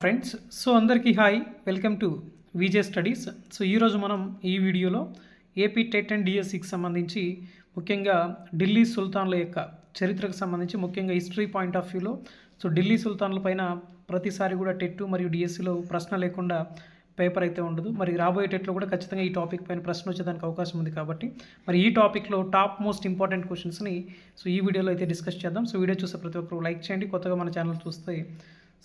Friends so అందరికీ hi. Welcome to VJ Studies. So ఈరోజు మనం ఈ వీడియోలో ఏపీ టెట్ అండ్ డిఎస్సికి సంబంధించి ముఖ్యంగా ఢిల్లీ సుల్తాన్ల యొక్క చరిత్రకు సంబంధించి ముఖ్యంగా హిస్టరీ పాయింట్ ఆఫ్ వ్యూలో సో ఢిల్లీ సుల్తాన్ల పైన ప్రతిసారి కూడా టెట్ మరియు డిఎస్సిలో ప్రశ్న లేకుండా పేపర్ అయితే ఉండదు. మరి రాబోయే టెట్లో కూడా ఖచ్చితంగా ఈ టాపిక్ పైన ప్రశ్న వచ్చేదానికి అవకాశం ఉంది కాబట్టి మరి ఈ టాపిక్లో టాప్ మోస్ట్ ఇంపార్టెంట్ క్వశ్చన్స్ని సో ఈ వీడియోలో అయితే డిస్కస్ చేద్దాం. సో వీడియో చూసే ప్రతి ఒక్కరు లైక్ చేయండి. కొత్తగా మన ఛానల్ చూస్తే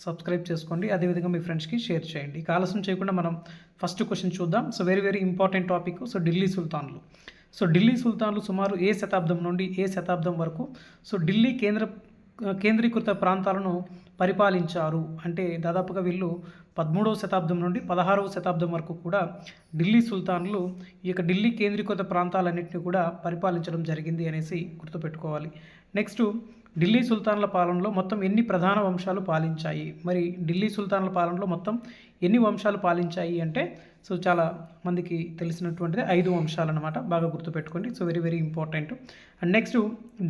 సబ్స్క్రైబ్ చేసుకోండి. అదేవిధంగా మీ ఫ్రెండ్స్కి షేర్ చేయండి. ఇక ఆలస్యం చేయకుండా మనం ఫస్ట్ క్వశ్చన్ చూద్దాం. So very very important topic. So Delhi సుల్తాన్లు. So Delhi సుల్తాన్లు సుమారు ఏ శతాబ్దం నుండి ఏ శతాబ్దం వరకు? సో ఢిల్లీ కేంద్ర కేంద్రీకృత ప్రాంతాలను పరిపాలించారు. అంటే దాదాపుగా వీళ్ళు పదమూడవ శతాబ్దం నుండి పదహారవ శతాబ్దం వరకు కూడా ఢిల్లీ సుల్తాన్లు ఈ యొక్క ఢిల్లీ కేంద్రీకృత ప్రాంతాలన్నింటినీ కూడా పరిపాలించడం జరిగింది అనేసి గుర్తుపెట్టుకోవాలి. నెక్స్ట్ ఢిల్లీ సుల్తాన్ల పాలనలో మొత్తం ఎన్ని ప్రధాన వంశాలు పాలించాయి? మరి ఢిల్లీ సుల్తాన్ల పాలనలో మొత్తం ఎన్ని వంశాలు పాలించాయి అంటే సో చాలా మందికి తెలిసినటువంటిది ఐదు వంశాలు అనమాట బాగా గుర్తుపెట్టుకోండి. So very very important. And next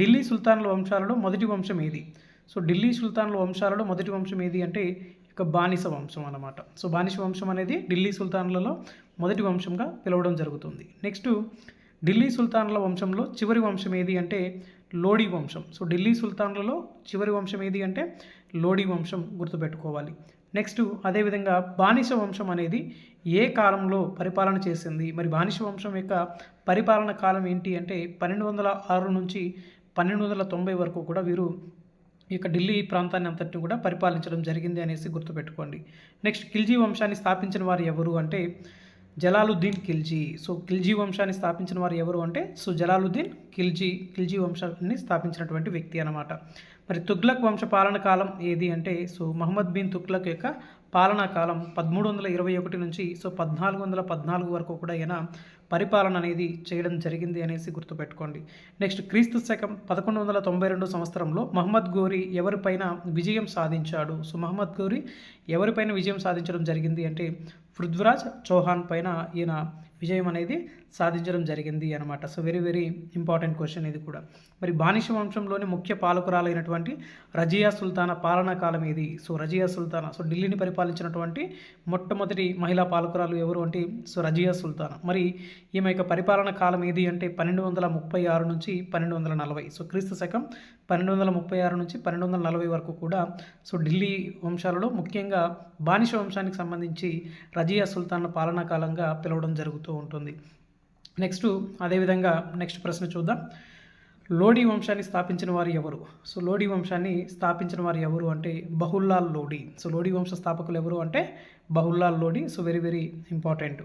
Delhi సుల్తాన్ల వంశాలలో మొదటి వంశం ఏది? సో ఢిల్లీ సుల్తాన్ల వంశాలలో మొదటి వంశం ఏది అంటే ఇక బానిస వంశం అనమాట సో బానిస వంశం అనేది ఢిల్లీ సుల్తాన్లలో మొదటి వంశంగా పిలవడం జరుగుతుంది. నెక్స్ట్ ఢిల్లీ సుల్తాన్ల వంశంలో చివరి వంశం ఏది అంటే లోడీ వంశం. సో ఢిల్లీ సుల్తాన్లలో చివరి వంశం ఏది అంటే లోడీ వంశం గుర్తుపెట్టుకోవాలి. నెక్స్ట్ అదేవిధంగా బానిస వంశం అనేది ఏ కాలంలో పరిపాలన చేసింది? మరి బానిస వంశం యొక్క పరిపాలన కాలం ఏంటి అంటే పన్నెండు వందల ఆరు నుంచి పన్నెండు వందల తొంభై వరకు కూడా వీరు ఈ యొక్క ఢిల్లీ ప్రాంతాన్ని అంతటిని కూడా పరిపాలించడం జరిగింది అనేసి గుర్తుపెట్టుకోండి. నెక్స్ట్ ఖిల్జీ వంశాన్ని స్థాపించిన వారు ఎవరు అంటే జలాలుద్దీన్ ఖిల్జీ. సో ఖిల్జీ వంశాన్ని స్థాపించిన వారు ఎవరు అంటే? సో జలాలుద్దీన్ ఖిల్జీ ఖిల్జీ వంశాన్ని స్థాపించినటువంటి వ్యక్తి అనమాట మరి తుగ్లక్ వంశ పాలన కాలం ఏది అంటే సో మహమ్మద్ బిన్ తుగ్లక్ యొక్క పాలనా కాలం పదమూడు వందల ఇరవై ఒకటి నుంచి సో పద్నాలుగు వందల పద్నాలుగు వరకు కూడా ఈయన పరిపాలన అనేది చేయడం జరిగింది అనేసి గుర్తుపెట్టుకోండి. నెక్స్ట్ క్రీస్తు శకం పదకొండు వందల తొంభై రెండు సంవత్సరంలో మహమ్మద్ గోరి ఎవరిపైన విజయం సాధించాడు? సో మహమ్మద్ గోరి ఎవరిపైన విజయం సాధించడం జరిగింది అంటే పృథ్వరాజ్ చౌహాన్ పైన ఈయన విజయం అనేది సాధించడం జరిగింది అనమాట so very very important question ఇది కూడా. మరి బానిష వంశంలోని ముఖ్య పాలకురాలైనటువంటి రజియా సుల్తానా పాలనా కాలం ఇది సో రజియా సుల్తానా. సో ఢిల్లీని పరిపాలించినటువంటి మొట్టమొదటి మహిళా పాలకురాలు ఎవరు అంటే సో రజియా సుల్తానా. మరి ఈమె యొక్క పరిపాలన కాలం ఏది అంటే పన్నెండు వందల ముప్పై ఆరు నుంచి పన్నెండు వందల నలభై. సో క్రీస్తు శకం పన్నెండు వందల ముప్పై ఆరు నుంచి పన్నెండు వందల నలభై వరకు కూడా సో ఢిల్లీ వంశాలలో ముఖ్యంగా బానిష వంశానికి సంబంధించి రజియా సుల్తాన్ పాలనా కాలంగా పిలవడం జరుగుతూ ఉంటుంది. నెక్స్ట్ అదేవిధంగా నెక్స్ట్ ప్రశ్న చూద్దాం. లోడీ వంశాన్ని స్థాపించిన వారు ఎవరు? సో లోడీ వంశాన్ని స్థాపించిన వారు ఎవరు అంటే బహుల్లాల్ లోడీ. సో లోడీ వంశ స్థాపకులు ఎవరు అంటే Bahlul Lodi. So very very important.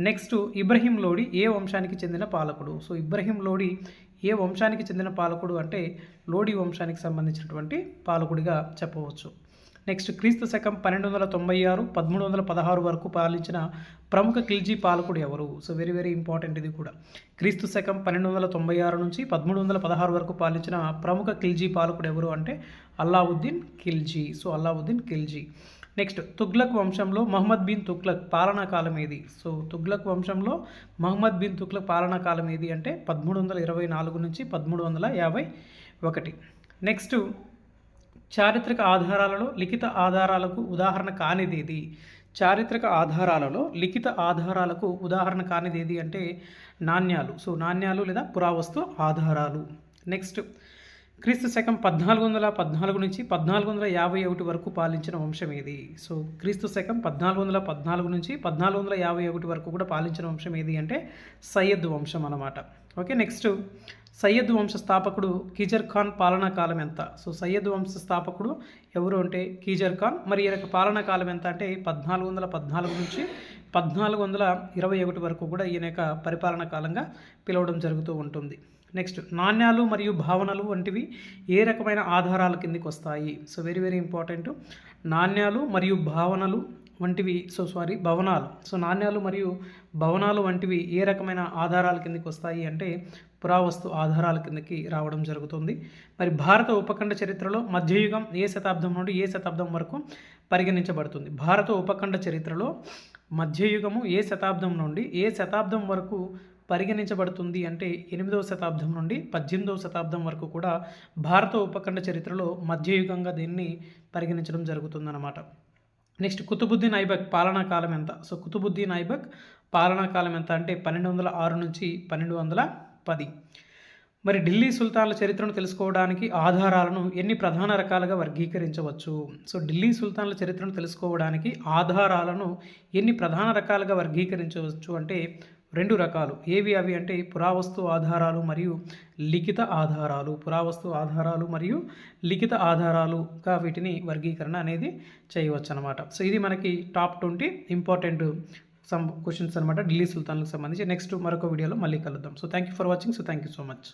Next Ibrahim Lodi ఏ వంశానికి చెందిన పాలకుడు? సో ఇబ్రహీం లోడి ఏ వంశానికి చెందిన పాలకుడు అంటే లోడి వంశానికి సంబంధించినటువంటి పాలకుడిగా చెప్పవచ్చు. నెక్స్ట్ క్రీస్తు శకం పన్నెండు వందల తొంభై ఆరు పదమూడు వందల పదహారు వరకు పాలించిన ప్రముఖ ఖిల్జీ పాలకుడు ఎవరు? సో వెరీ వెరీ ఇంపార్టెంట్ ఇది కూడా. క్రీస్తు శకం పన్నెండు వందల తొంభై ఆరు నుంచి పదమూడు వందల పదహారు వరకు పాలించిన ప్రముఖ ఖిల్జీ పాలకుడు ఎవరు అంటే అల్లావుద్దీన్ ఖిల్జీ. సో అల్లావుద్దీన్ ఖిల్జీ. నెక్స్ట్ తుగ్లక్ వంశంలో మహమ్మద్ బిన్ తుగ్లక్ పాలనా కాలం ఏది? సో తుగ్లక్ వంశంలో మహమ్మద్ బిన్ తుగ్లక్ పాలనా కాలం ఏది అంటే పదమూడు వందల ఇరవై నాలుగు నుంచి పదమూడు వందల యాభై ఒకటి. నెక్స్ట్ చారిత్రక ఆధారాలలో లిఖిత ఆధారాలకు ఉదాహరణ కానిది చారిత్రక ఆధారాలలో లిఖిత ఆధారాలకు ఉదాహరణ కానిది ఏది అంటే నాణ్యాలు. సో నాణ్యాలు లేదా పురావస్తు ఆధారాలు. నెక్స్ట్ క్రీస్తు శకం పద్నాలుగు వందల పద్నాలుగు నుంచి పద్నాలుగు వందల యాభై ఒకటి వరకు పాలించిన వంశం ఏది? సో క్రీస్తు శకం పద్నాలుగు వందల పద్నాలుగు నుంచి పద్నాలుగు వందల యాభై ఒకటి వరకు కూడా పాలించిన వంశం ఏది అంటే సయ్యద్ వంశం అన్నమాట. ఓకే నెక్స్ట్ సయ్యద్ వంశ స్థాపకుడు కీజర్ ఖాన్ పాలనా కాలం ఎంత? సో సయ్యద్ వంశ స్థాపకుడు ఎవరు అంటే కీజర్ ఖాన్. మరి ఈయన పాలనా కాలం ఎంత అంటే పద్నాలుగు వందల పద్నాలుగు నుంచి పద్నాలుగు వందల ఇరవై ఒకటి వరకు కూడా ఈయన యొక్క పరిపాలన కాలంగా పిలవడం జరుగుతూ ఉంటుంది. నెక్స్ట్ నాణ్యాలు మరియు భావనలు వంటివి ఏ రకమైన ఆధారాల కిందికి వస్తాయి? సో వెరీ వెరీ ఇంపార్టెంట్ నాణ్యాలు మరియు భావనలు వంటివి సో సారీ భవనాలు. సో నాణ్యాలు మరియు భవనాలు వంటివి ఏ రకమైన ఆధారాల కిందకి వస్తాయి అంటే పురావస్తు ఆధారాల కిందకి రావడం జరుగుతుంది. మరి భారత ఉపఖండ చరిత్రలో మధ్యయుగం ఏ శతాబ్దం నుండి ఏ శతాబ్దం వరకు పరిగణించబడుతుంది? భారత ఉపఖండ చరిత్రలో మధ్యయుగము ఏ శతాబ్దం నుండి ఏ శతాబ్దం వరకు పరిగణించబడుతుంది అంటే ఎనిమిదవ శతాబ్దం నుండి పద్దెనిమిదవ శతాబ్దం వరకు కూడా భారత ఉపఖండ చరిత్రలో మధ్యయుగంగా దీన్ని పరిగణించడం జరుగుతుందన్నమాట. నెక్స్ట్ కుతుబుద్దీన్ ఐబక్ పాలనా కాలం ఎంత? సో కుతుబుద్దీన్ ఐబక్ పాలనా కాలం ఎంత అంటే పన్నెండు వందల ఆరు నుంచి పన్నెండు వందల పది. మరి ఢిల్లీ సుల్తాన్ల చరిత్రను తెలుసుకోవడానికి ఆధారాలను ఎన్ని ప్రధాన రకాలుగా వర్గీకరించవచ్చు? సో ఢిల్లీ సుల్తాన్ల చరిత్రను తెలుసుకోవడానికి ఆధారాలను ఎన్ని ప్రధాన రకాలుగా వర్గీకరించవచ్చు అంటే రెండు రకాలు. ఏవి అవి అంటే పురావస్తు ఆధారాలు మరియు లిఖిత ఆధారాలు. పురావస్తు ఆధారాలు మరియు లిఖిత ఆధారాలుగా వీటిని వర్గీకరణ అనేది చేయవచ్చు అనమాట సో ఇది మనకి top twenty important some questions అనమాట ఢిల్లీ సుల్తాన్లకు సంబంధించి. నెక్స్ట్ మరొక వీడియోలో మళ్ళీ కలుద్దాం. So thank you for watching. So thank you so much.